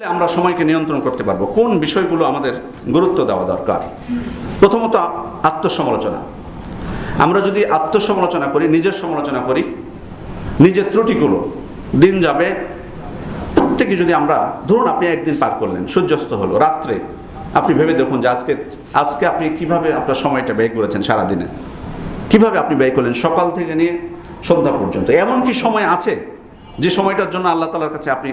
আমরা সময়কে নিয়ন্ত্রণ করতে পারব। কোন বিষয়গুলো আমাদের গুরুত্ব দেওয়া দরকার? প্রথমত আত্মসমালোচনা। আমরা যদি আত্মসমালোচনা করি, নিজের সমালোচনা করি, নিজের ত্রুটিগুলো, দিন যাবে, প্রত্যেকে যদি আমরা, ধরুন আপনি একদিন পার করলেন, সূর্যাস্ত হলো, রাত্রে আপনি ভেবে দেখুন যে আজকে আজকে আপনি কীভাবে আপনার সময়টা ব্যয় করেছেন সারাদিনে? কীভাবে আপনি ব্যয় করলেন? সকাল থেকে নিয়ে সন্ধ্যা পর্যন্ত। এমন কি সময় আছে, যে সময়টার জন্য আল্লাহ তালার কাছে আপনি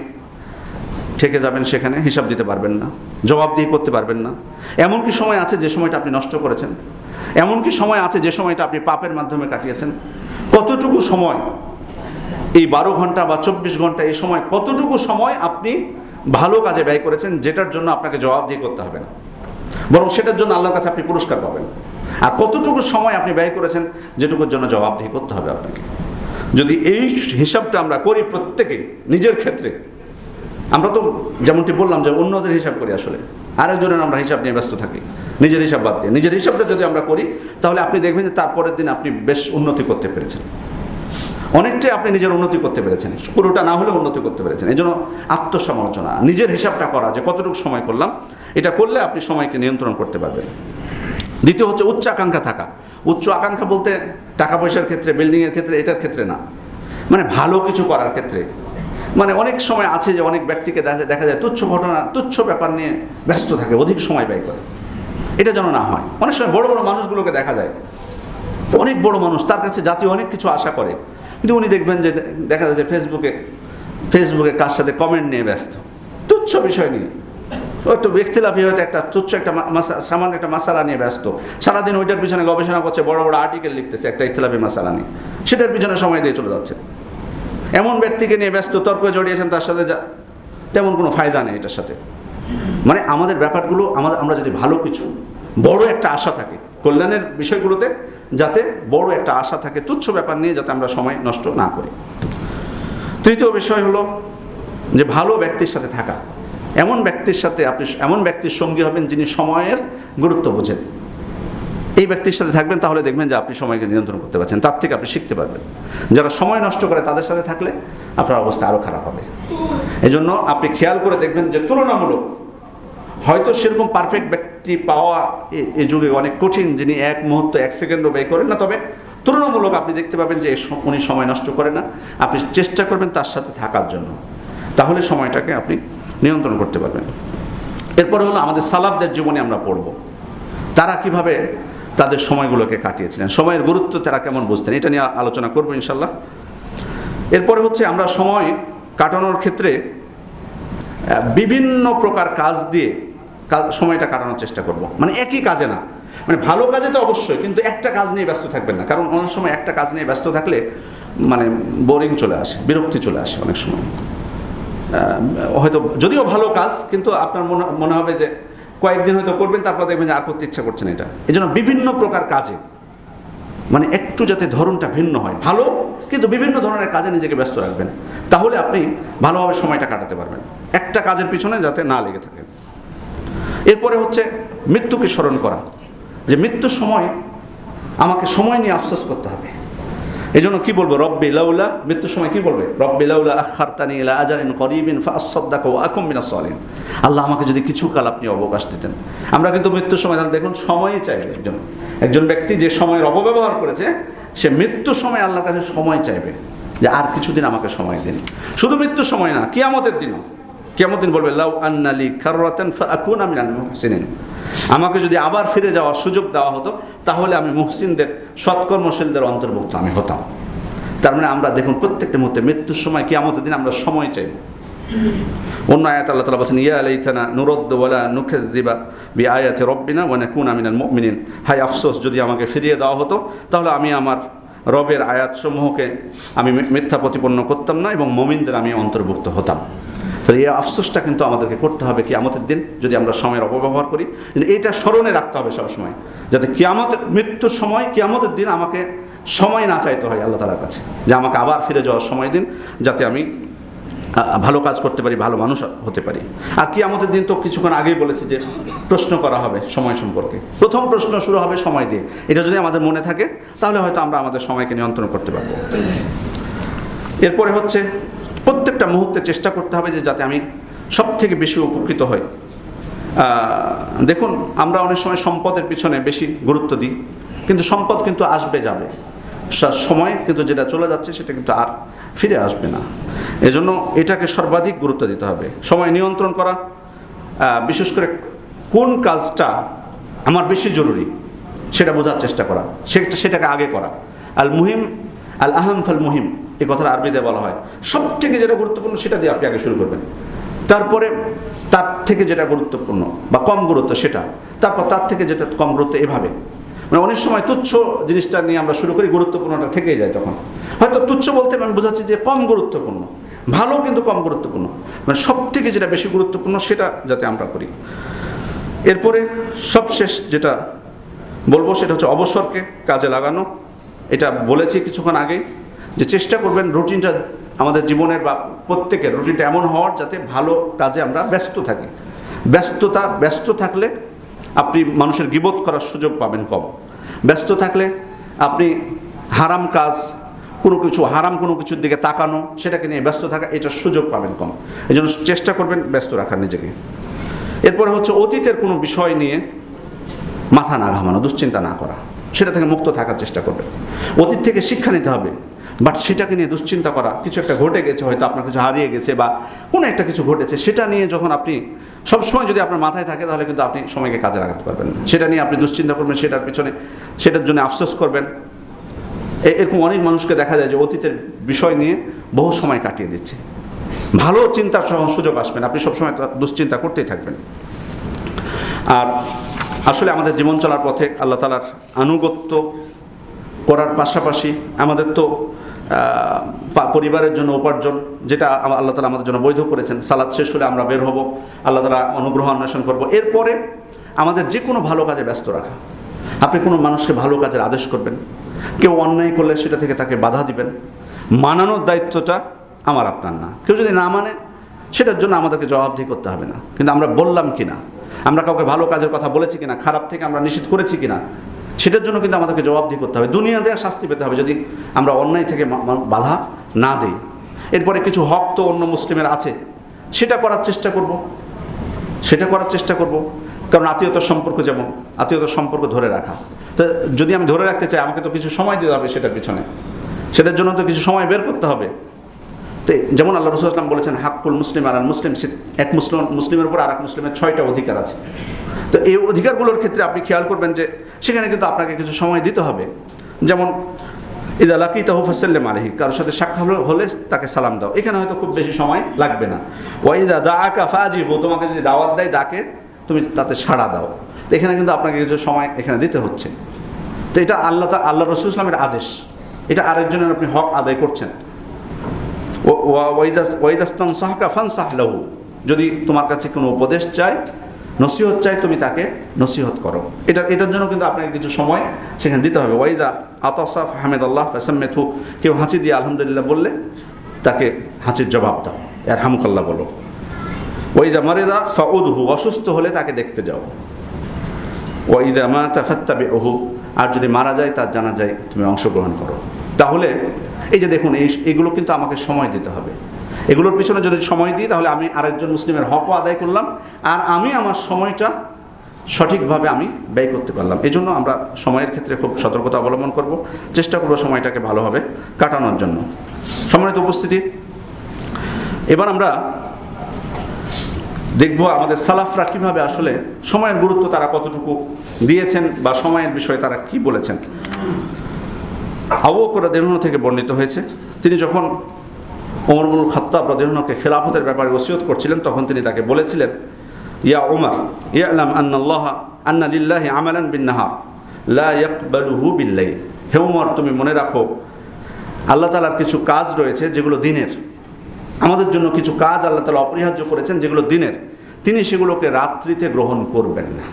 থেকে যাবেন সেখানে, হিসাব দিতে পারবেন না জবাবদিহি করতে পারবেন না। এমন কি সময় আছে যে সময়টা আপনি নষ্ট করেছেন? এমন কি সময় আছে যে সময়টা আপনি পাপের মাধ্যমে কাটিয়েছেন? কতটুকু সময় এই বারো ঘণ্টা বা চব্বিশ ঘণ্টা, এই সময় কতটুকু সময় আপনি ভালো কাজে ব্যয় করেছেন যেটার জন্য আপনাকে জবাবদিহি করতে হবে না? বরং সেটার জন্য আল্লাহর কাছে আপনি পুরস্কার পাবেন। আর কতটুকু সময় আপনি ব্যয় করেছেন যেটুকুর জন্য জবাবদিহি করতে হবে আপনাকে? যদি এই হিসাবটা আমরা করি প্রত্যেকে নিজের ক্ষেত্রে আমরা তো যেমনটি বললাম যে অন্যদের হিসাব করি আসলে। আরেকজনের আমরা হিসাব নিয়ে ব্যস্ত থাকি। নিজের হিসাব বাদ দিয়ে। নিজের হিসাবটা যদি আমরা করি, তাহলে আপনি দেখবেন যে তারপরের দিন আপনি বেশ উন্নতি করতে পেরেছেন। অনেকটাই আপনি নিজের উন্নতি করতে পেরেছেন। পুরোটা না হলেও উন্নতি করতে পেরেছেন। এই জন্য আত্মসমালোচনা, নিজের হিসাবটা করা, যে কতটুকু সময় করলাম, এটা করলে আপনি সময়কে নিয়ন্ত্রণ করতে পারবেন। দ্বিতীয় হচ্ছে উচ্চ আকাঙ্ক্ষা থাকা। উচ্চ আকাঙ্ক্ষা বলতে টাকা পয়সার ক্ষেত্রে বিল্ডিংয়ের ক্ষেত্রে, এটার ক্ষেত্রে না। মানে ভালো কিছু করার ক্ষেত্রে। মানে অনেক সময় আছে যে অনেক ব্যক্তিকে দেখা দেখা যায় তুচ্ছ ঘটনা, তুচ্ছ ব্যাপার নিয়ে ব্যস্ত থাকে, অধিক সময় ব্যয় করে। এটা যেন না হয়। অনেক সময় বড় বড় মানুষগুলোকে দেখা যায়। অনেক বড় মানুষ, তার কাছে জাতীয় অনেক কিছু আশা করে। কিন্তু উনি দেখবেন যে দেখা যায় যে ফেসবুকে ফেসবুকে কার সাথে কমেন্ট নিয়ে ব্যস্ত। তুচ্ছ বিষয় নিয়ে। একটু ব্যক্তিলাভী হয়তো একটা তুচ্ছ একটা সামান্য একটা মশালা নিয়ে ব্যস্ত। সারাদিন ওইটার পিছনে গবেষণা করছে, বড় বড় আর্টিকেল লিখতেছে একটা ইখতলাফি মশালা নিয়ে। সেটার পিছনে সময় দিয়ে চলে যাচ্ছে। এমন ব্যক্তিকে নিয়ে ব্যস্ত, তর্ক জড়িয়েছেন, তার সাথে যা তেমন কোনো ফায়দা নেই এটার সাথে। মানে আমাদের ব্যাপারগুলো, আমাদের আমরা যদি ভালো কিছু, বড় একটা আশা থাকে, কল্যাণের বিষয়গুলোতে যাতে বড় একটা আশা থাকে, তুচ্ছ ব্যাপার নিয়ে যাতে আমরা সময় নষ্ট না করি। তৃতীয় বিষয় হলো যে ভালো ব্যক্তির সাথে থাকা। এমন ব্যক্তির সাথে আপনি এমন ব্যক্তির সঙ্গী হবেন যিনি সময়ের গুরুত্ব বোঝেন। এই ব্যক্তির সাথে থাকবেন, তাহলে দেখবেন যে আপনি সময়কে নিয়ন্ত্রণ করতে পারছেন, তার থেকে আপনি শিখতে পারবেন। যারা সময় নষ্ট করে তাদের সাথে থাকলে আপনার অবস্থা আরও খারাপ হবে। এজন্য আপনি খেয়াল করে দেখবেন যে তুলনামূলক হয়তো সেরকম পারফেক্ট ব্যক্তি পাওয়া এ- যুগে অনেক কঠিন, যিনি এক মুহূর্ত, এক সেকেন্ডও ব্যয় করেন না, তবে তুলনামূলক আপনি দেখতে পাবেন যে উনি সময় নষ্ট করে না। আপনি চেষ্টা করবেন তার সাথে থাকার জন্য। তাহলে সময়টাকে আপনি নিয়ন্ত্রণ করতে পারবেন। এরপরে হলো আমাদের সালাফদের জীবনে আমরা পড়ব। তারা কীভাবে তাদের সময়গুলোকে কাটিয়েছিলেন। সময়ের গুরুত্ব তারা কেমন বুঝতেন, এটা নিয়ে আলোচনা করব ইনশাল্লাহ এরপরে হচ্ছে আমরা সময় কাটানোর ক্ষেত্রে বিভিন্ন প্রকার কাজ দিয়ে সময়টা কাটানোর চেষ্টা করব। মানে একই কাজে না। মানে ভালো কাজে তো অবশ্যই, কিন্তু একটা কাজ নিয়ে ব্যস্ত থাকবেন না। কারণ অনেক সময় একটা কাজ নিয়ে ব্যস্ত থাকলে মানে বোরিং চলে আসে, বিরক্তি চলে আসে অনেক সময়। হয়তো যদিও ভালো কাজ, কিন্তু আপনার মনে মনে হবে যে কয়েকদিন হয়তো করবেন, তারপর দেখবেন যে আর করতে ইচ্ছা করছেন এটা। এই জন্য বিভিন্ন প্রকার কাজে মানে একটু যাতে ধরনটা ভিন্ন হয়, ভালো, কিন্তু বিভিন্ন ধরনের কাজে নিজেকে ব্যস্ত রাখবেন। তাহলে আপনি ভালোভাবে সময়টা কাটাতে পারবেন। একটা কাজের পিছনে যাতে না লেগে থাকে। এরপরে হচ্ছে মৃত্যুকে স্মরণ করা। যে মৃত্যুর সময় আমাকে সময় নিয়ে আফসোস করতে হবে। এই জন্য কী বলব? রব্বি লাউলা, মৃত্যুর সময় কী বলবে? রব্বি লাউলা আখারতানি ইলা আজারিন করিবিন ফাসাদ্দাকা ওয়া আকুম মিনাস সালিন আল্লাহ আমাকে যদি কিছু কাল আপনি অবকাশ দিতেন। আমরা কিন্তু মৃত্যুর সময়, তাহলে দেখুন সময়ই চাইবে একজন। একজন ব্যক্তি যে সময়ের অপব্যবহার করেছে, সে মৃত্যুর সময় আল্লাহর কাছে সময় চাইবে যে আর কিছুদিন আমাকে সময় দিন। শুধু মৃত্যুর সময় না, কিয়ামতের দিনও। কেমন বলবে, লাউ আন্নালি খারাতান ফাকুন আমি মুহসিনিন। আমাকে যদি আবার ফিরে যাওয়ার সুযোগ দেওয়া হতো, তাহলে আমি মুহসিনদের সৎকর্মশীলদের অন্তর্ভুক্ত আমি হতাম। তার মানে আমরা দেখুন, প্রত্যেকটা মুহূর্তে মৃত্যুর সময়, কিয়ামতের দিন আমরা সময় চাই। অন্য আয়াত আল্লাহ তালা বলছেন, ইয়া আলাইথানা নুরদ্দ ওয়ালা নুখে দিবা বি আয়াতে রব্বিনা ওয়ানে কুন আমিনাল মুমিনিন। হাই আফসোস, যদি আমাকে ফিরিয়ে দেওয়া হতো, তাহলে আমি আমার রবের আয়াতসমূহকে আমি মিথ্যা প্রতিপন্ন করতাম না এবং মমিনদের আমি অন্তর্ভুক্ত হতাম। তাহলে এই আফসোসটা কিন্তু আমাদেরকে করতে হবে কিয়ামতের দিন, যদি আমরা সময়ের অপব্যবহার করি। এইটা স্মরণে রাখতে হবে সবসময়, যাতে কিয়ামতের মৃত্যুর সময়, কিয়ামতের দিন আমাকে সময় না চাইতে হয় আল্লাহ তালার কাছে, যে আমাকে আবার ফিরে যাওয়ার সময় দিন, যাতে আমি ভালো কাজ করতে পারি, ভালো মানুষ হতে পারি। আর কি আমাদের দিন তো কিছুক্ষণ আগেই বলেছি যে প্রশ্ন করা হবে সময় সম্পর্কে। প্রথম প্রশ্ন শুরু হবে সময় দিয়ে। এটা যদি আমাদের মনে থাকে, তাহলে হয়তো আমরা আমাদের সময়কে নিয়ন্ত্রণ করতে পারব। এরপরে হচ্ছে প্রত্যেকটা মুহূর্তে চেষ্টা করতে হবে যে যাতে আমি সব থেকে বেশি উপকৃত হই। দেখুন, আমরা অনেক সময় সম্পদের পিছনে বেশি গুরুত্ব দিই, কিন্তু সম্পদ কিন্তু আসবে যাবে। সময় কিন্তু যেটা চলে যাচ্ছে সেটা কিন্তু আর ফিরে আসবে না। এজন্য এটাকে সর্বাধিক গুরুত্ব দিতে হবে। সময় নিয়ন্ত্রণ করা বিশেষ করে কোন কাজটা আমার বেশি জরুরি, সেটা বোঝার চেষ্টা করা, সেটা, সেটাকে আগে করা। আল মুহিম আল আহম ফাল মুহিম এই কথাটা আরবিতে বলা হয়। সব থেকে যেটা গুরুত্বপূর্ণ সেটা দিয়ে আপনি আগে শুরু করবেন। তারপরে তার থেকে যেটা গুরুত্বপূর্ণ বা কম গুরুত্ব সেটা। তারপর তার থেকে যেটা কম গুরুত্ব এভাবে। মানে অনেক সময় তুচ্ছ জিনিসটা নিয়ে আমরা শুরু করি, গুরুত্বপূর্ণটা থেকেই যায় তখন। হয়তো তুচ্ছ বলতে আমি বোঝাচ্ছি যে কম গুরুত্বপূর্ণ। ভালো কিন্তু কম গুরুত্বপূর্ণ। মানে সব থেকে যেটা বেশি গুরুত্বপূর্ণ সেটা যাতে আমরা করি। এরপরে সবশেষ যেটা বলব সেটা হচ্ছে অবসরকে কাজে লাগানো। এটা বলেছি কিছুক্ষণ আগে যে চেষ্টা করবেন রুটিনটা আমাদের জীবনের বা প্রত্যেকের রুটিনটা এমন হওয়ার যাতে ভালো কাজে আমরা ব্যস্ত থাকি। ব্যস্ততা, ব্যস্ত থাকলে আপনি মানুষের গিবোধ করার সুযোগ পাবেন কম। ব্যস্ত থাকলে আপনি হারাম কাজ, কোনো কিছু, হারাম কোনো কিছুর দিকে তাকানো, সেটাকে নিয়ে ব্যস্ত থাকা এটার সুযোগ পাবেন কম। এই জন্য চেষ্টা করবেন ব্যস্ত রাখার নিজেকে। এরপরে হচ্ছে অতীতের কোনো বিষয় নিয়ে মাথা না ঘামানো, দুশ্চিন্তা না করা। সেটা থেকে মুক্ত থাকার চেষ্টা করবে অতীত থেকে শিক্ষা নিতে হবে। বাট সেটাকে নিয়ে দুশ্চিন্তা করা, কিছু একটা ঘটে গেছে, হয়তো আপনার কিছু হারিয়ে গেছে বা কোনো একটা কিছু ঘটেছে, সেটা নিয়ে যখন আপনি সবসময় যদি আপনার মাথায় থাকে, তাহলে কিন্তু আপনি সময়কে কাজে লাগাতে পারবেন সেটা নিয়ে আপনি দুশ্চিন্তা করবেন, সেটার পিছনে, সেটার জন্য আফসোস করবেন। এরকম অনেক মানুষকে দেখা যায় যে অতীতের বিষয় নিয়ে বহু সময় কাটিয়ে দিচ্ছে। ভালো চিন্তার সুযোগ আসবেন আপনি সবসময় দুশ্চিন্তা করতেই থাকবেন। আর আসলে আমাদের জীবন চলার পথে আল্লাহ তালার আনুগত্য করার পাশাপাশি আমাদের তো পরিবারের জন্য উপার্জন, যেটা আল্লাহ তালা আমাদের জন্য বৈধ করেছেন। সালাদ শেষ হলে আমরা বের হব, আল্লাহ তালা অনুগ্রহ অন্বেষণ করব। এরপরে আমাদের যে কোনো ভালো কাজে ব্যস্ত রাখা। আপনি কোনো মানুষকে ভালো কাজের আদেশ করবেন। কেউ অন্যায় করলে সেটা থেকে তাকে বাধা দিবেন। মানানোর দায়িত্বটা আমার, আপনার না। কেউ যদি না মানে সেটার জন্য আমাদেরকে জবাবদিহি করতে হবে না। কিন্তু আমরা বললাম কি না আমরা কাউকে ভালো কাজের কথা বলেছি কিনা? খারাপ থেকে আমরা নিষেধ করেছি কিনা? সেটার জন্য কিন্তু আমাদেরকে জবাবদিহি করতে হবে। দুনিয়া দেওয়া শাস্তি পেতে হবে যদি আমরা অন্যায় থেকে বাধা না দিই। এরপরে কিছু হক তো অন্য মুসলিমের আছে। সেটা করার চেষ্টা করব। সেটা করার চেষ্টা করব। কারণ আত্মীয়তার সম্পর্ক যেমন, আত্মীয়তার সম্পর্ক ধরে রাখা। তো যদি আমি ধরে রাখতে চাই, আমাকে তো কিছু সময় দিতে হবে সেটার পিছনে। সেটার জন্য তো কিছু সময় বের করতে হবে। তো যেমন আল্লাহ রসুল আসলাম বলেছেন, হাক্কুল মুসলিম আর মুসলিম এক মুসলিম, মুসলিমের উপর আর এক মুসলিমের ছয়টা অধিকার আছে। তো এই অধিকারগুলোর ক্ষেত্রে আপনি খেয়াল করবেন যে সেখানে কিন্তু আপনাকে কিছু সময় দিতে হবে। যেমন, ইদা লাকি তাহুফাসাল্লাম আলহি কারোর সাথে সাক্ষাৎ হলে- হলে তাকে সালাম দাও। এখানে হয়তো খুব বেশি সময় লাগবে না। ওয়াইদা দা আকা ফাজিবু তোমাকে যদি দাওয়াত দেয় ডাকে, তুমি তাতে সাড়া দাও। তো এখানে কিন্তু আপনাকে কিছু সময় এখানে দিতে হচ্ছে। তো এটা আল্লাহ আল্লাহ রসুল ইসলামের আদেশ। এটা আরেকজনের আপনি হক আদায় করছেন। সাহলাহু যদি তোমার কাছে কোনো উপদেশ চায়, নসিহত চাই তুমি তাকে নসিহত করো। এটা এটার জন্য কিন্তু আপনাকে কিছু সময় সেখানে দিতে হবে। ওয়াইদা আতসাফ আহমেদ আল্লাহ ফেসাম্মেথু। কেউ হাঁচি দিয়ে আলহামদুলিল্লাহ বললে তাকে হাঁচির জবাব দাও। এর হামকাল্লা বলো। ওইদা মারেদা ফাউদহু, অসুস্থ হলে তাকে দেখতে যাও। ওইদা মা তাফাত্তাবে ওহু আর যদি মারা যায়, তার জানা যায় তুমি অংশগ্রহণ করো। তাহলে এই যে দেখুন, এই এগুলো কিন্তু আমাকে সময় দিতে হবে। এগুলোর পিছনে যদি সময় দিই, তাহলে আমি আরেকজন মুসলিমের হকও আদায় করলাম, আর আমি আমার সময়টা সঠিকভাবে আমি ব্যয় করতে পারলাম। এই জন্য আমরা সময়ের ক্ষেত্রে খুব সতর্কতা অবলম্বন করব। চেষ্টা করব সময়টাকে ভালোভাবে কাটানোর জন্য। সম্মানিত উপস্থিতি, এবার আমরা দেখব আমাদের সালাফরা কীভাবে আসলে সময়ের গুরুত্ব তারা কতটুকু দিয়েছেন বা সময়ের বিষয়ে তারা কি বলেছেন। আবু বকর দেহন থেকে বর্ণিত হয়েছে, তিনি যখন ওমরবুল খাত্তাব রদেহনকে খেলাফতের ব্যাপারে ওসিয়ত করছিলেন, তখন তিনি তাকে বলেছিলেন, ইয়া ওমর ইয়ালাম আন্নাল্লাহ আন্না লিল্লাহি আমালান বিন নাহা লা ইয়াকবালুহু বিল্লাইল। হে ওমর তুমি মনে রাখো, আল্লাহ তালার কিছু কাজ রয়েছে যেগুলো দিনের। আমাদের জন্য কিছু কাজ আল্লাহ তালা অপরিহার্য করেছেন যেগুলো দিনের। তিনি সেগুলোকে রাত্রিতে গ্রহণ করবেন না।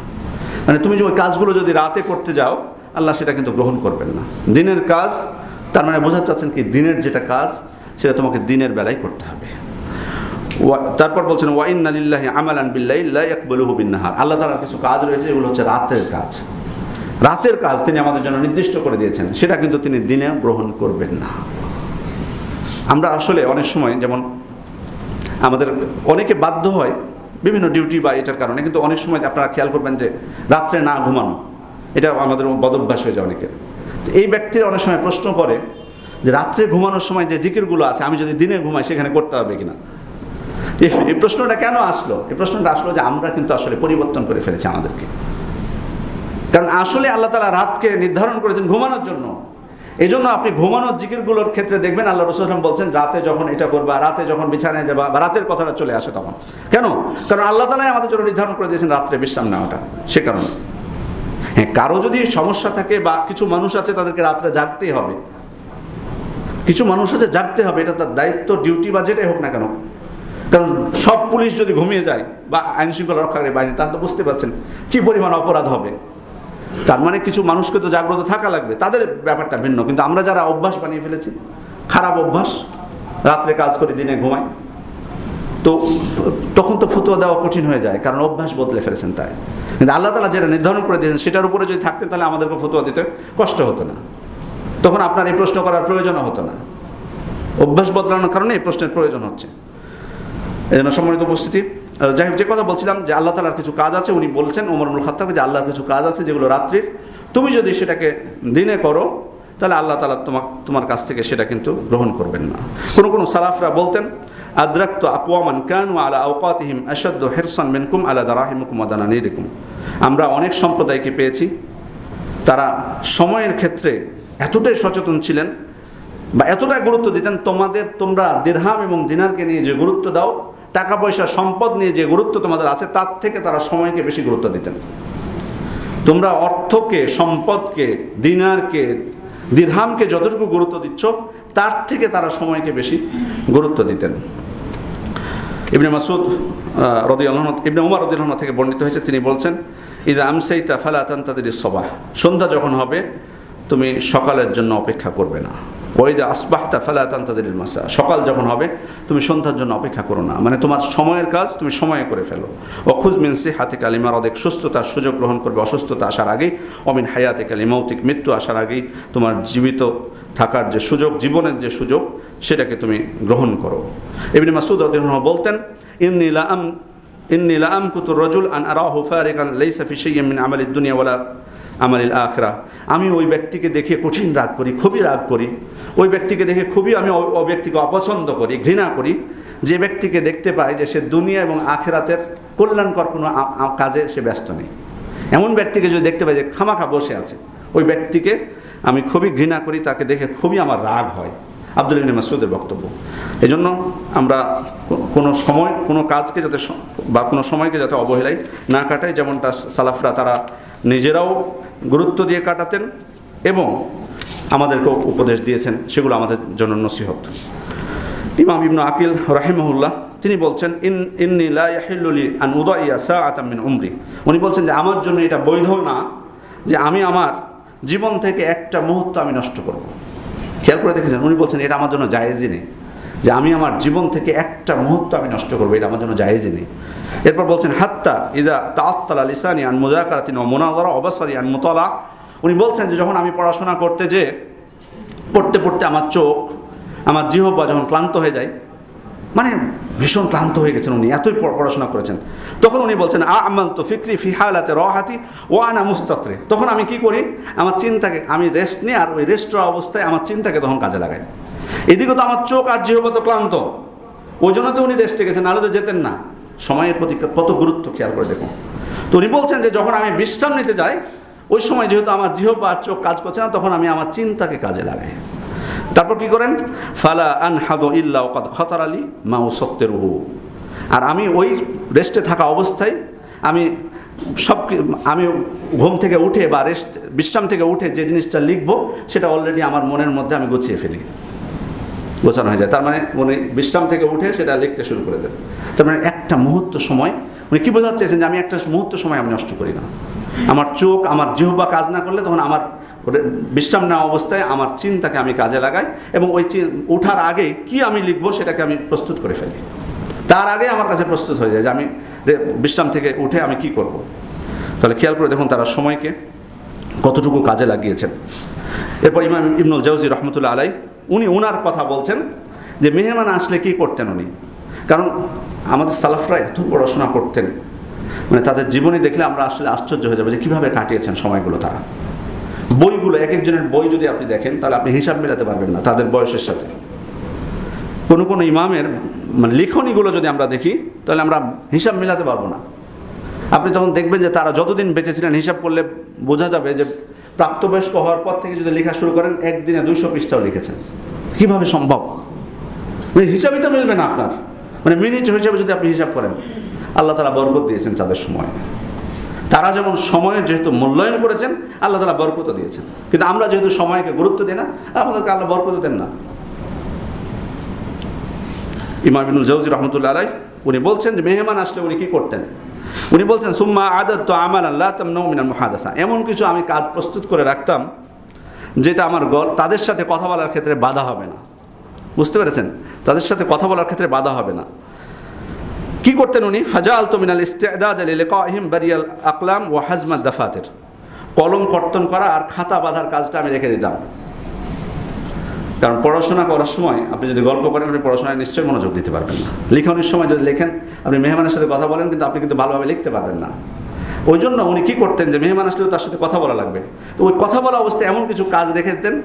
মানে তুমি যে ওই কাজগুলো যদি রাতে করতে যাও আল্লাহ সেটা কিন্তু গ্রহণ করবেন না। দিনের কাজ, তার মানে বোঝাতে চাচ্ছেন কি, দিনের যেটা কাজ, সেটা তোমাকে দিনের বেলায় করতে হবে। তারপর বলছেন ওয়াইন আলিল্লাহি আমালান বিল্লাহ আল্লাহ তালার কিছু কাজ রয়েছে, এগুলো হচ্ছে রাতের কাজ। রাতের কাজ তিনি আমাদের জন্য নির্দিষ্ট করে দিয়েছেন, সেটা কিন্তু তিনি দিনে গ্রহণ করবেন না। আমরা আসলে অনেক সময়, যেমন আমাদের অনেকে বাধ্য হয় বিভিন্ন ডিউটি বা এটার কারণে, কিন্তু অনেক সময় আপনারা খেয়াল করবেন যে রাত্রে না ঘুমানো। এটা আমাদের বদভ্যাস হয়ে যায় অনেকের এই ব্যক্তির অনেক সময় প্রশ্ন করে যে রাত্রে ঘুমানোর সময় যে জিকিরগুলো আছে, আমি যদি দিনে ঘুমাই সেখানে করতে হবে কিনা? এই প্রশ্নটা কেন আসলো? এই প্রশ্নটা আসলো যে আমরা কিন্তু আসলে পরিবর্তন করে ফেলেছি আমাদেরকে। কারণ আসলে আল্লাহ তালা রাতকে নির্ধারণ করেছেন ঘুমানোর জন্য। এই জন্য আপনি ঘুমানোর জিকিরগুলোর ক্ষেত্রে দেখবেন আল্লাহ রসুলাম বলছেন, রাতে যখন এটা করবা, রাতে যখন বিছানায় যাবা বা রাতের কথাটা চলে আসে তখন। কেন? কারণ আল্লাহ তালাই আমাদের জন্য নির্ধারণ করে দিয়েছেন রাত্রে বিশ্রাম নেওয়াটা। সে কারণে। হ্যাঁ কারও যদি সমস্যা থাকে বা কিছু মানুষ আছে তাদেরকে রাত্রে জাগতেই হবে। কিছু মানুষ আছে জাগতে হবে, এটা তার দায়িত্ব ডিউটি বা যেটাই হোক না কেন। কারণ সব পুলিশ যদি ঘুমিয়ে যায় বা আইন শৃঙ্খলা রক্ষাকারী বাহিনী, তাহলে তো বুঝতে পারছেন কী পরিমাণ অপরাধ হবে। তার মানে কিছু মানুষকে তো জাগ্রত থাকা লাগবে, তাদের ব্যাপারটা ভিন্ন। কিন্তু আমরা যারা অভ্যাস বানিয়ে ফেলেছি, খারাপ অভ্যাস, রাত্রে কাজ করে দিনে ঘুমাই তো, তখন তো ফতুয়া দেওয়া কঠিন হয়ে যায়, কারণ অভ্যাস বদলে ফেলেছেন তাই। কিন্তু আল্লাহ তালা যেটা নির্ধারণ করে দিয়েছেন, সেটার উপরে যদি থাকতেন তাহলে আমাদেরকে ফতুয়া দিতে কষ্ট হতো না। তখন আপনার এই প্রশ্ন করার প্রয়োজনও হতো না। অভ্যাস বদলানোর কারণে এই প্রশ্নের প্রয়োজন হচ্ছে। এই জন্য সম্মানিত উপস্থিতি যাই হোক, যে কথা বলছিলাম যে আল্লাহ তালার কিছু কাজ আছে, উনি বলছেন ওমরুল খাত্তাবকে যে আল্লাহর কিছু কাজ আছে, যেগুলো রাত্রির, তুমি যদি সেটাকে দিনে করো, তাহলে আল্লাহ তালা তোমার তোমার কাছ থেকে সেটা কিন্তু গ্রহণ করবেন না। কোনো কোনো সালাফরা বলতেন আদ্রাক্ত কানু আলা আওকাতিহিম আসাদ্দ হেরসান মেনকুম আলা দারাহিমুকুম আদানা নিরিকুম আমরা অনেক সম্প্রদায়কে পেয়েছি, তারা সময়ের ক্ষেত্রে এতটাই সচেতন ছিলেন বা এতটা গুরুত্ব দিতেন, তোমাদের তোমরা দিরহাম এবং দিনারকে নিয়ে যে গুরুত্ব দাও টাকা পয়সা সম্পদ নিয়ে যে গুরুত্ব তোমাদের আছে, তার থেকে তারা সময়কে বেশি গুরুত্ব দিতেন। তোমরা অর্থকে, সম্পদকে, দিনারকে দিরহামকে যতটুকু গুরুত্ব দিচ্ছ, তার থেকে তারা সময়কে বেশি গুরুত্ব দিতেন। ইবনে মাসুদ রদি আলহমদ ইবনে উমার রদি আলহমদ থেকে বর্ণিত হয়েছে, তিনি বলছেন ইদা আমসাইতা ফালা তান্তাদের সভা সন্ধ্যা যখন হবে তুমি সকালের জন্য অপেক্ষা করবে না। ওইদা আসবাহতা ফালা তান্তাদের মাসা সকাল যখন হবে, তুমি সন্ধ্যার জন্য অপেক্ষা করো না। মানে তোমার সময়ের কাজ তুমি সময়ে করে ফেলো। অখুদ মিনসি হাতে কালিমার অনেক সুস্থতার সুযোগ গ্রহণ করবে, অসুস্থতা আসার আগেই। অমিন হায়াতে কালিমৌতিক মৃত্যু আসার আগেই তোমার জীবিত থাকার যে সুযোগ, জীবনের যে সুযোগ, সেটাকে তুমি গ্রহণ করো। এমনি মাসুদ রদিল্লাহ বলতেন, ইন্নি লা আম ইন্নি লা আমকুতু রজুল আন আরাহু ফারিকান লাইসা ফি শাইইন মিন আমালিদ দুনিয়া ওয়ালা আমালিল আখরা আমি ওই ব্যক্তিকে দেখে কঠিন রাগ করি, খুবই রাগ করি। ওই ব্যক্তিকে দেখে খুবই আমি ওই ব্যক্তিকে অপছন্দ করি, ঘৃণা করি। যে ব্যক্তিকে দেখতে পাই যে সে দুনিয়া এবং আখেরাতের কল্যাণকর কোনো কাজে সে ব্যস্ত নেই। এমন ব্যক্তিকে যদি দেখতে পাই যে খামাখা বসে আছে, ওই ব্যক্তিকে আমি খুবই ঘৃণা করি, তাকে দেখে খুবই আমার রাগ হয়। আব্দুল ইবনে মাসুদের বক্তব্য। এই জন্য আমরা কোনো সময়, কোনো কাজকে যাতে বা কোনো সময়কে যাতে অবহেলাই না কাটাই, যেমনটা সালাফরা তারা নিজেরাও গুরুত্ব দিয়ে কাটাতেন এবং আমাদেরকেও উপদেশ দিয়েছেন, সেগুলো আমাদের জন্য নসিহত। ইমাম ইবনু আকিল রাহিমহুল্লাহ, তিনি বলছেন, ইন, ইন্নি লা ইয়াহিল্লুলি আন উদাইয়া সাআতাম আতামিন উমরি। উনি বলছেন যে, আমার জন্য এটা বৈধ না যে আমি আমার জীবন থেকে একটা মুহূর্ত আমি নষ্ট করব। খেয়াল করে দেখেছেন? উনি বলছেন, এটা আমার জন্য জায়েজই নেই। যে আমি আমার জীবন থেকে একটা মুহূর্ত আমি নষ্ট করব, এটা আমার জন্য জায়েজই নেই। এরপর বলছেন, হাত্তা ইদা তাত্তালা লিসানি আন মুজাকারাতিন ও মুনাযারা অবসরি আন মোতলা। উনি বলছেন যে, যখন আমি পড়াশোনা করতে যে, পড়তে পড়তে আমার চোখ, আমার জিহব্বা যখন ক্লান্ত হয়ে যায় মানে ভীষণ ক্লান্ত হয়ে গেছেন উনি, এতই পড়- পড়াশোনা করেছেন। তখন উনি বলছেন আ আমাল তো ফিক্রি ফি হালাতে রহাতি ও আনা মুস্তাত্রে। তখন আমি কি করি, আমার চিন্তাকে, আমি রেস্ট নিই আর ওই রেস্ট অবস্থায় আমার চিন্তাকে তখন কাজে লাগাই। এদিকে তো আমার চোখ আর জিহ্বা তো ক্লান্ত। ওই জন্য তো উনি রেস্টে গেছেন, নাহলে তো যেতেন না। সময়ের প্রতি কত গুরুত্ব খেয়াল করে দেখুন। তো উনি বলছেন যে, যখন আমি বিশ্রাম নিতে যাই, ওই সময় যেহেতু আমার জিহ্বা আর চোখ কাজ করছে না, তখন আমি আমার চিন্তাকে কাজে লাগাই। তারপর কি করেন? ফালা আন হাদো ইল্লা ওকাদ খতার আলী মাউ সত্যের হু আর আমি ওই রেস্টে থাকা অবস্থায় আমি সব আমি ঘুম থেকে উঠে বা রেস্ট, বিশ্রাম থেকে উঠে যে জিনিসটা লিখব, সেটা অলরেডি আমার মনের মধ্যে আমি গুছিয়ে ফেলি। গোছানো হয়ে যায়। তার মানে উনি বিশ্রাম থেকে উঠে সেটা লিখতে শুরু করে দেন। তার মানে একটা মুহূর্ত সময়, উনি কী বোঝাতে চেয়েছেন যে আমি একটা মুহূর্ত সময় আমি নষ্ট করি না। আমার চোখ, আমার জিহ্বা কাজ না করলে তখন আমার বিশ্রাম নেওয়া অবস্থায় আমার চিন্তাকে আমি কাজে লাগাই এবং ওই ওঠার আগে কি আমি লিখব সেটাকে আমি প্রস্তুত করে ফেলি। তার আগে আমার কাছে প্রস্তুত হয়ে যায় যে আমি বিশ্রাম থেকে উঠে আমি কি করব। তাহলে খেয়াল করে দেখুন তারা সময়কে কতটুকু কাজে লাগিয়েছেন। এরপর ইমাম ইবনুল জাউজি রহমতুল্লাহ আলাই উনি উনার কথা বলছেন যে মেহমান আসলে কি করতেন উনি? কারণ আমাদের সালাফরা এত পড়াশোনা করতেন মানে তাদের জীবনী দেখলে আমরা আসলে আশ্চর্য হয়ে যাব যে কীভাবে কাটিয়েছেন সময়গুলো তারা। বইগুলো, এক একজনের বই যদি আপনি দেখেন, তাহলে আপনি হিসাব মেলাতে পারবেন না তাদের বয়সের সাথে। কোনো কোনো ইমামের মানে লিখনীগুলো যদি আমরা দেখি, তাহলে আমরা হিসাব মেলাতে পারব না। আপনি তখন দেখবেন যে তারা যতদিন বেঁচে ছিলেন হিসাব করলে বোঝা যাবে যে প্রাপ্তবয়স্ক হওয়ার পর থেকে যদি লেখা শুরু করেন, একদিনে দুইশো পৃষ্ঠাও লিখেছেন। কীভাবে সম্ভব? মানে হিসাবই তো মিলবে না আপনার। মানে মিনিট হিসাবে যদি আপনি হিসাব করেন, আল্লাহ তারা বরকত দিয়েছেন তাদের সময়। তারা যেমন সময়ের যেহেতু মূল্যায়ন করেছেন, আল্লাহ তালা বরকত দিয়েছেন। কিন্তু আমরা যেহেতু সময়কে গুরুত্ব দিই না আমাদেরকে আল্লাহ বরকত দেন না। ইমাম জৌজি রহমতুল্লাহ আলাই উনি বলছেন যে মেহমান আসলে উনি কী করতেন? উনি বলছেন, সুম্মা আদত তো আমার আল্লাহ তাম নৌমিনাল মহাদাসা। এমন কিছু আমি কাজ প্রস্তুত করে রাখতাম, যেটা আমার গল, তাদের সাথে কথা বলার ক্ষেত্রে বাধা হবে না। বুঝতে পেরেছেন? তাদের সাথে কথা বলার ক্ষেত্রে বাধা হবে না। কি করতেন উনি? ফাজা আল তোমিনাল ইস্তেদাদ আলী লেকাহিম বারিয়াল আকলাম ও হাজমাদ দাফাতের। কলম কর্তন করা আর খাতা বাঁধার কাজটা আমি রেখে দিতাম। কারণ পড়াশোনা করার সময় আপনি যদি গল্প করেন, আপনি পড়াশোনায় নিশ্চয়ই মনোযোগ দিতে পারবেন না। লিখনের সময় যদি লেখেন, আপনি মেহমানের সাথে কথা বলেন, কিন্তু আপনি কিন্তু ভালোভাবে লিখতে পারবেন না। ওই জন্য উনি কী করতেন যে, মেহমান আসলেও তার সাথে কথা বলা লাগবে। তো ওই কথা বলা অবস্থায় এমন কিছু কাজ রেখে দিতেন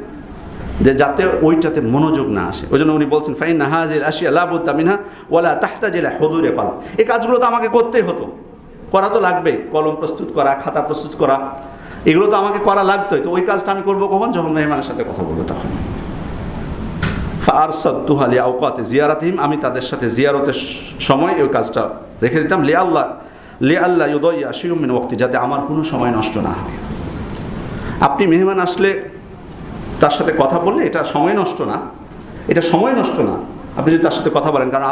যে যাতে ওইটাতে মনোযোগ না আসে। ওই জন্য উনি বলছেন, ফাইন নাহাজির আসিয়া লাবুদ্দামিনহা ওয়ালা তাহতা জেলা হদুরে পাল। এই কাজগুলো তো আমাকে করতেই হতো। করা তো লাগবেই। কলম প্রস্তুত করা, খাতা প্রস্তুত করা, এগুলো তো আমাকে করা লাগতোই। তো ওই কাজটা আমি করব কখন? যখন মেহমানের সাথে কথা বলব তখন। ফারসাদুহালি আউকাতে জিয়ারাতিম আমি তাদের সাথে জিয়ারতের সময় ওই কাজটা রেখে দিতাম। লে আল্লাহ লে আল্লাহ ইউদয়া শিরুমিন ওক্তি যাতে আমার কোনো সময় নষ্ট না হয়। আপনি মেহমান আসলে তার সাথে কথা বললে এটা সময় নষ্ট না। এটা সময় নষ্ট না। আপনি যদি তার সাথে কথা বলেন, কারণ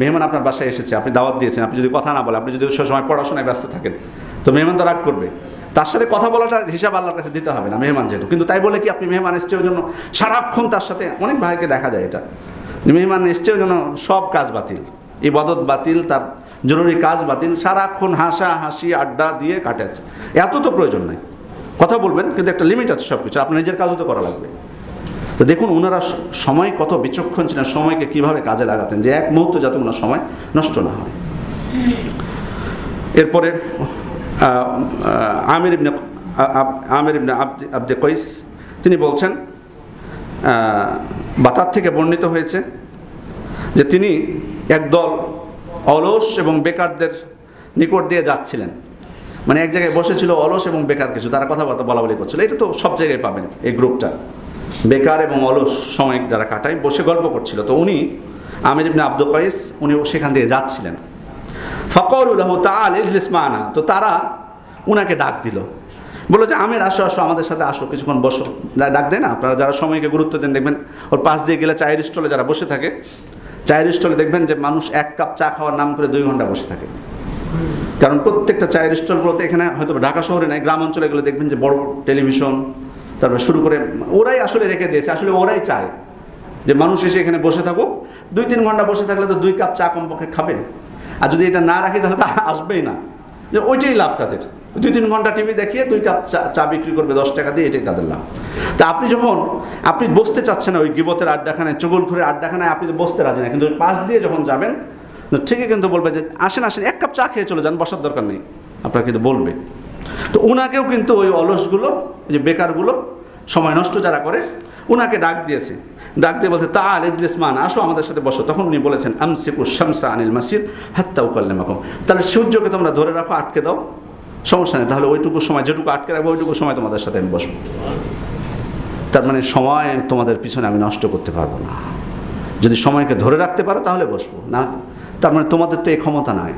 মেহমান আপনার বাসায় এসেছে, আপনি দাওয়াত দিয়েছেন, আপনি যদি কথা না বলেন, আপনি যদি সে সময় পড়াশোনায় ব্যস্ত থাকেন, তো মেহমান তো রাগ করবে। তার সাথে কথা বলাটার হিসাব আল্লাহর কাছে দিতে হবে না, মেহমান যেহেতু। কিন্তু তাই বলে কি আপনি মেহমান এসছে, ওই জন্য সারাক্ষণ তার সাথে অনেক ভাইকে দেখা যায় এটা। মেহমান এসছে, ওই জন্য সব কাজ বাতিল। ইবাদত বাতিল, তার জরুরি কাজ বাতিল, সারাক্ষণ হাসা হাসি আড্ডা দিয়ে কাটাচ্ছে। এত তো প্রয়োজন নাই। কথা বলবেন, কিন্তু একটা লিমিট আছে সব কিছু আপনার নিজের কাজও তো করা লাগবে। তো দেখুন ওনারা সময় কত বিচক্ষণ ছিলেন সময়কে কীভাবে কাজে লাগাতেন যে এক মুহূর্ত যাতে ওনার সময় নষ্ট না হয়। এরপরে আমির ইবনে আমির ইবনে আব্দে আব্দে কইস তিনি বলছেন আহ, বা তার থেকে বর্ণিত হয়েছে যে তিনি একদল অলস এবং বেকারদের নিকট দিয়ে যাচ্ছিলেন। মানে এক জায়গায় বসেছিল অলস এবং বেকার কিছু তারা কথাবার্তা বলা বলি করছিল। এটা তো সব জায়গায় পাবেন এই গ্রুপটা। বেকার এবং অলস সময় যারা কাটায়, বসে গল্প করছিল। তো উনি আমির ইবনে আব্দুল কয়েস উনি সেখান দিয়ে যাচ্ছিলেন। ফকরুল্লাহ তাল ইজলিস মানা। তো তারা উনাকে ডাক দিল। বলল যে, আমের, আসো আসো, আমাদের সাথে আসো, কিছুক্ষণ বসো। ডাক দেয় না। আপনারা যারা সময়কে গুরুত্ব দেন, দেখবেন ওর পাশ দিয়ে গেলে চায়ের স্টলে যারা বসে থাকে, চায়ের স্টলে দেখবেন যে মানুষ এক কাপ চা খাওয়ার নাম করে দুই ঘণ্টা বসে থাকে। কারণ প্রত্যেকটা চায়ের স্টলগুলোতে এখানে হয়তো ঢাকা শহরে নাই, গ্রাম অঞ্চলে গেলে দেখবেন যে বড় টেলিভিশন তারপরে শুরু করে, ওরাই আসলে রেখে দিয়েছে, আসলে ওরাই চায় যে মানুষ এসে এখানে বসে থাকুক। দুই তিন ঘণ্টা বসে থাকলে তো দুই কাপ চা কমপক্ষে খাবে। আর যদি এটা না রাখি তাহলে তো আসবেই না। যে ওইটাই লাভ তাদের। দুই তিন ঘণ্টা টিভি দেখিয়ে দুই কাপ চা চা বিক্রি করবে দশ টাকা দিয়ে, এটাই তাদের লাভ। তা আপনি যখন, আপনি বসতে চাচ্ছেন না ওই গিবতের আড্ডাখানায়, চগল ঘুরে আড্ডাখানায়, আপনি তো বসতে রাজি না। কিন্তু পাশ দিয়ে যখন যাবেন ঠিকই কিন্তু বলবে যে, আসেন আসেন, এক কাপ চা খেয়ে চলে যান, বসার দরকার নেই। আপনার কিন্তু বলবে। তো ওনাকেও কিন্তু ওই অলসগুলো যে বেকারগুলো সময় নষ্ট যারা করে ওনাকে ডাক দিয়েছে। ডাক দিয়ে বলছে তা আল ইদলিসমান আসো আমাদের সাথে বসো। তখন উনি বলেছেন, আমসিকু শামসা আনিল মাসির হাত্তা উকাল্লামাকুম। তাহলে সূর্যকে তোমরা ধরে রাখো, আটকে দাও। সমস্যা নেই, তাহলে ওইটুকু সময়, যেটুকু আটকে রাখব, ওইটুকু সময় তোমাদের সাথে আমি বসবো। তার মানে সময় তোমাদের পিছনে আমি নষ্ট করতে পারব না। যদি সময়কে ধরে রাখতে পারো, তাহলে বসবো। না, তার মানে তোমাদের তো এই ক্ষমতা নয়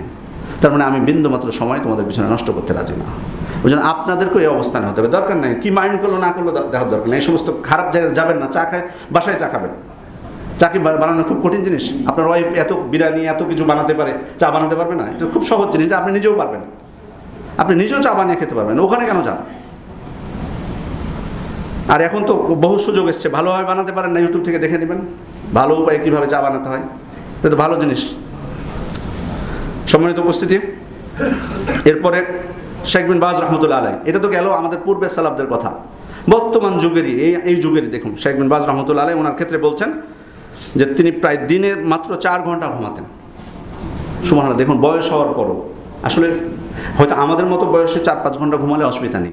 তার মানে আমি বিন্দুমাত্র সময় তোমাদের পিছনে নষ্ট করতে রাজি না। ওই জন্য আপনাদেরকেও এই অবস্থানে হতে হবে। দরকার নেই। কি মাইন্ড করল, না করল দেখার দরকার নেই। এই সমস্ত খারাপ জায়গায় যাবেন না। চা খায় বাসায় চা খাবেন। চা কি বানানো খুব কঠিন জিনিস? আপনার ওয়াইফ এত বিরিয়ানি, এত কিছু বানাতে পারে, চা বানাতে পারবে না? এটা খুব সহজ জিনিস। আপনি নিজেও পারবেন। আপনি নিজেও চা বানিয়ে খেতে পারবেন। ওখানে কেন যান? আর এখন তো বহু সুযোগ এসছে। ভালোভাবে বানাতে পারেন না ইউটিউব থেকে দেখে নেবেন। ভালো উপায়ে কীভাবে চা বানাতে হয়। এটা তো ভালো জিনিস। সম্মানিত উপস্থিতি। এরপরে শেখ বিন বাজ রহমতুল্লা আলাই এটা তো গেল আমাদের পূর্বে সালাবদের কথা। বর্তমান যুগেরই, এই এই যুগেরই দেখুন, শেখ বিন বাজ রহমতুল্লা আলাই ওনার ক্ষেত্রে বলছেন যে তিনি প্রায় দিনে মাত্র চার ঘণ্টা ঘুমাতেন। সুমানা দেখুন, বয়স হওয়ার পরও। আসলে হয়তো আমাদের মতো বয়সে চার পাঁচ ঘণ্টা ঘুমালে অসুবিধা নেই।